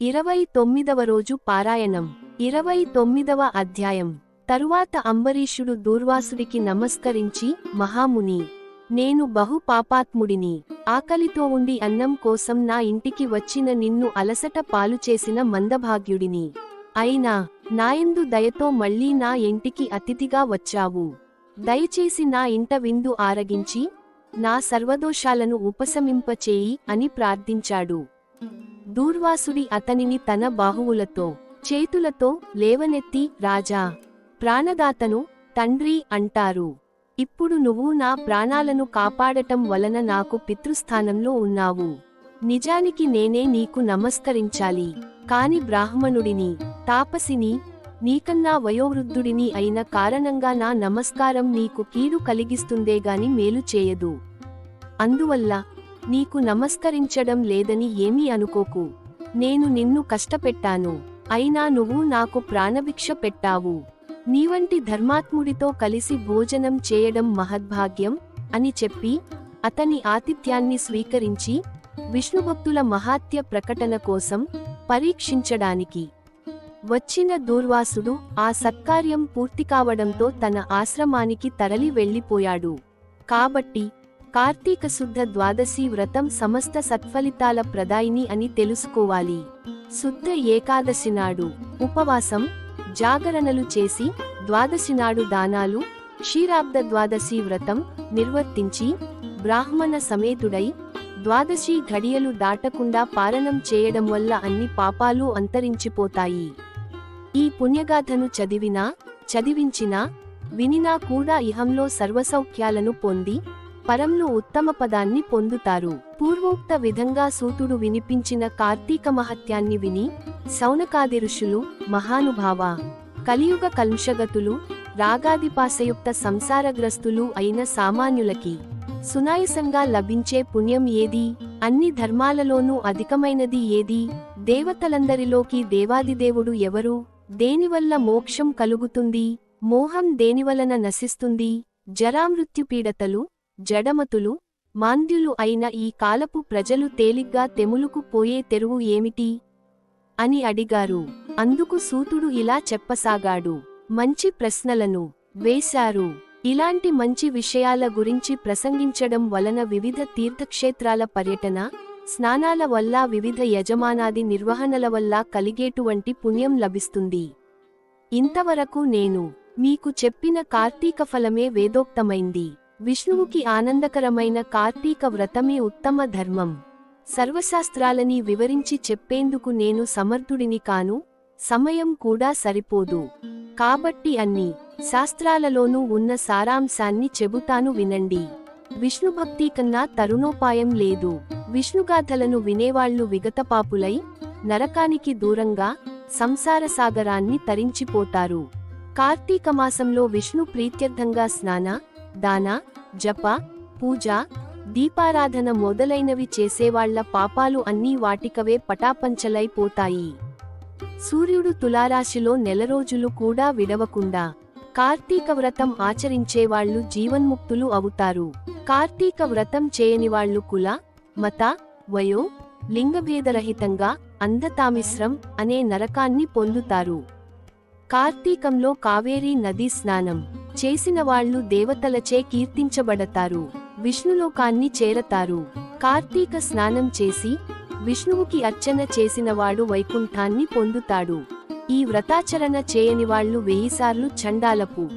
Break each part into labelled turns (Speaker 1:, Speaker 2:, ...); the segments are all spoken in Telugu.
Speaker 1: ఇరవై తొమ్మిదవ రోజు పారాయణం ఇరవై తొమ్మిదవ అధ్యాయం. తరువాత అంబరీషుడు దూర్వాసుడికి నమస్కరించి మహాముని నేను బహు పాపాత్ముడిని ఆకలితో ఉండి అన్నం కోసం నా ఇంటికి వచ్చిన నిన్ను అలసట పాలు చేసిన మందభాగ్యుడిని. అయినా నాయందు దయతో మళ్ళీ నా ఇంటికి అతిథిగా వచ్చావు. దయచేసి నా ఇంట విందు ఆరగించి నా సర్వదోషాలను ఉపశమింపచేయి అని ప్రార్థించాడు. దూర్వాసుడి అతనిని తన బాహువులతో చేతులతో లేవనెత్తి రాజా ప్రాణదాతను తండ్రి అంటారు. ఇప్పుడు నువ్వు నా ప్రాణాలను కాపాడటం వలన నాకు పితృస్థానంలో ఉన్నావు. నిజానికి నేనే నీకు నమస్కరించాలి. కాని బ్రాహ్మణుడిని తాపసిని నీకన్నా వయోవృద్ధుడిని అయిన కారణంగా నా నమస్కారం నీకు కీడు కలిగిస్తుందేగాని మేలు చేయదు. అందువల్ల నీకు నమస్కరించడం లేదని ఏమీ అనుకోకు. నేను నిన్ను కష్టపెట్టాను. అయినా నువ్వు నాకు ప్రాణభిక్ష పెట్టావు. నీవంటి ధర్మాత్ముడితో కలిసి భోజనం చేయడం మహద్భాగ్యం అని చెప్పి అతని ఆతిథ్యాన్ని స్వీకరించి విష్ణుభక్తుల మహాత్య ప్రకటన కోసం పరీక్షించడానికి. వచ్చిన దూర్వాసుడు ఆ సత్కార్యం పూర్తి కావడంతో తన ఆశ్రమానికి తరలి వెళ్ళిపోయాడు. కాబట్టి కార్తీక శుద్ధ ద్వాదశి వ్రతం సమస్త సత్ఫలితాల ప్రదాయిని అని తెలుసుకోవాలి. శుద్ధ ఏకాదశి నాడు ఉపవాసం జాగరణలు చేసి ద్వాదశి నాడు దానాలు క్షీరాబ్ద ద్వాదశి వ్రతం నిర్వర్తించి బ్రాహ్మణ సమేతుడై ద్వాదశి ఘడియలు దాటకుండా పారణం చేయడం వల్ల అన్ని పాపాలు అంతరించిపోతాయి. ఈ పుణ్యగాథను చదివినా చదివించినా వినినా కూడా ఇహంలో సర్వసౌఖ్యాలను పొంది పరంలో ఉత్తమ పదాన్ని పొందుతారు. పూర్వోక్త విధంగా సూతుడు వినిపించిన కార్తీక మహత్యాన్ని విని సౌనకాది ఋషులు మహానుభావ కలియుగ కలుషగతులు రాగాదిపాసయుక్త సంసారగ్రస్తులు అయిన సామాన్యులకి సునాయసంగా లభించే పుణ్యం ఏది? అన్ని ధర్మాలలోనూ అధికమైనది ఏది? దేవతలందరిలోకి దేవాదిదేవుడు ఎవరు? దేనివల్ల మోక్షం కలుగుతుంది? మోహం దేనివలన నశిస్తుంది? జరామృత్యుపీడతలు జడమతులు మాంద్యులు అయిన ఈ కాలపు ప్రజలు తేలిగ్గా తెములుకు పోయే తెరువు ఏమిటి? అని అడిగారు. అందుకు సూతుడు ఇలా చెప్పసాగాడు. మంచి ప్రశ్నలను వేశారు. ఇలాంటి మంచి విషయాల గురించి ప్రసంగించడం వలన వివిధ తీర్థక్షేత్రాల పర్యటన స్నానాల వల్ల వివిధ యజమానాది నిర్వహణల వల్ల కలిగేటువంటి పుణ్యం లభిస్తుంది. ఇంతవరకు నేను మీకు చెప్పిన కార్తీక ఫలమే వేదోక్తమైంది. విష్ణువుకి ఆనందకరమైన కార్తీక వ్రతమే ఉత్తమ ధర్మం. సర్వశాస్త్రాలని వివరించి చెప్పేందుకు నేను సమర్థుడిని కాను సమయం కూడా సరిపోదు. కాబట్టి అన్ని శాస్త్రాలలోనూ ఉన్న సారాంశాన్ని చెబుతాను వినండి. విష్ణుభక్తి కన్నా తరుణోపాయం లేదు. విష్ణుగాథలను వినేవాళ్ళు విగతపాపులై నరకానికి దూరంగా సంసార సాగరాన్ని తరించిపోతారు. కార్తీక మాసంలో విష్ణు ప్రీత్యర్థంగా స్నాన దాన జప పూజ దీపారాధన మొదలైనవి చేసేవాళ్ళ పాపాలు అన్నీ వాటికవే పటాపంచలైపోతాయి సూర్యుడు తులారాశిలో నెల రోజులు కూడా విడవకుండా కార్తీక వ్రతం ఆచరించేవాళ్ళు జీవన్ముక్తులు అవుతారు. కార్తీక వ్రతం చేయనివాళ్ళు కుల మత వయో లింగభేదరహితంగా అంధతామిశ్రం అనే నరకాన్ని పొందుతారు. కార్తీకంలో కావేరీ నదీ స్నానం చేసిన వాళ్ళు దేవతలచే కీర్తించబడతారు విష్ణులోకాన్ని చేరతారు. కార్తీక స్నానం చేసి విష్ణువుకి అర్చన చేసినవాడు వైకుంఠాన్ని పొందుతాడు. ఈ వ్రతాచరణ చేయనివాళ్ళు వెయ్యిసార్లు చండాలపు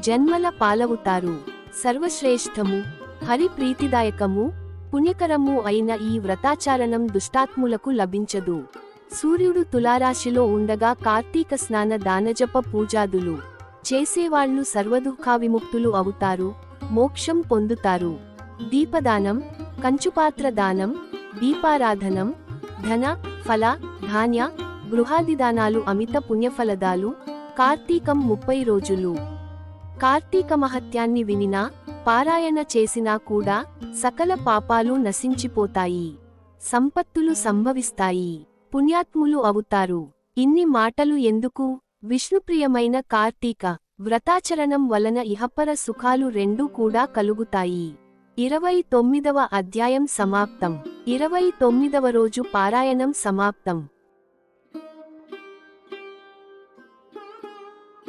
Speaker 1: జన్మల పాలవుతారు. సర్వశ్రేష్టము హరి ప్రీతిదాయకము పుణ్యకరము అయిన ఈ వ్రతాచారణం దుష్టాత్ములకు లభించదు. సూర్యుడు తులారాశిలో ఉండగా కార్తీక స్నాన దానజప పూజాదులు చేసేవాళ్ళు సర్వదుఃఖావిముక్తులు అవుతారు మోక్షం పొందుతారు. దీపదానం కంచుపాత్ర దానం దీపారాధనం ధన ఫల ధాన్య గృహాదిదానాలు అమిత పుణ్యఫలదాలు కార్తీకం ముప్పై రోజులు. కార్తీక మహత్యాన్ని వినినా పారాయణ చేసినా కూడా సకల పాపాలు నశించిపోతాయి. సంపత్తులు సంభవిస్తాయి. పుణ్యాత్ములు అవుతారు. ఇన్ని మాటలు ఎందుకు? విష్ణుప్రియమైన కార్తీక వ్రతాచరణం వలన ఇహపర సుఖాలు రెండూ కూడా కలుగుతాయి. ఇరవై తొమ్మిదవ అధ్యాయం సమాప్తం. ఇరవై తొమ్మిదవ రోజు పారాయణం సమాప్తం.